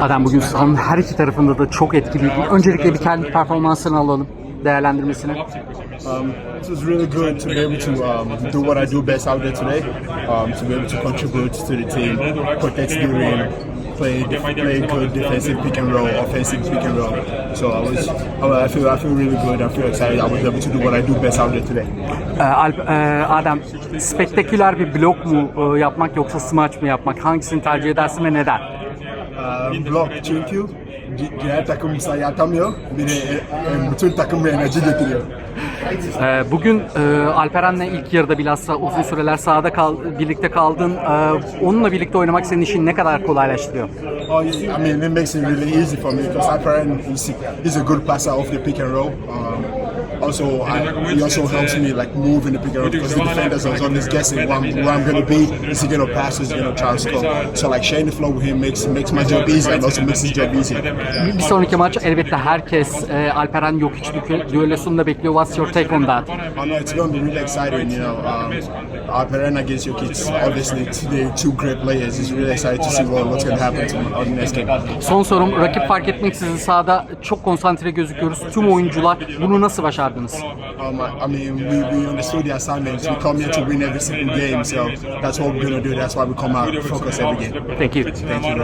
Adem bugün sahanın her iki tarafında da çok etkiliydi. Öncelikle bir kendi performansını alalım, değerlendirmesini. Um, it was really good to be able to um, do what I do best out there today, um, to be able to contribute to the team, protect the rim, play play good defensive pick and roll, offensive pick and roll. So I was, I feel I feel really good. I feel excited. I was able to do what I do best out there today. Ee, Alp, e, Adem, spektaküler bir blok mu e, yapmak yoksa smaç mı yapmak? Hangisini tercih edersin ve neden? Block çünkü di- diğer takım sayı atamıyor. Bir de bütün takım enerji getiriyor. Ee, bugün e, Alperen'le ilk yarıda bilhassa uzun süreler sahada kal, birlikte kaldın. Ee, onunla birlikte oynamak senin için ne kadar kolaylaştırıyor? Oh, yeah, I mean, it makes it really easy for me because Alperen is he's a good passer off the pick and roll. Um, also, I, he also helps me like move in the pick and roll because the defenders are always guessing where I'm, where I'm going to be. Is he to pass? Is he to try to score? So like sharing the flow with him makes makes my job easier and also makes his job easier. Bir sonraki maç elbette herkes e, Alperen yok hiç düellosunu da bekliyor. What's your take on that? I know it's going to be really exciting. You know, um, Alperen against kids. Obviously, they're two great players. It's really exciting to see what, what's going to happen to on the next game. Son sorum rakip fark etmeksizin sahada çok konsantre gözüküyoruz. Tüm oyuncular bunu nasıl başardınız? Um, I, I mean, we, we understood the assignments. We come here to win every single game, so that's what we're gonna do. That's why we come out focus every game. Thank you. Thank you.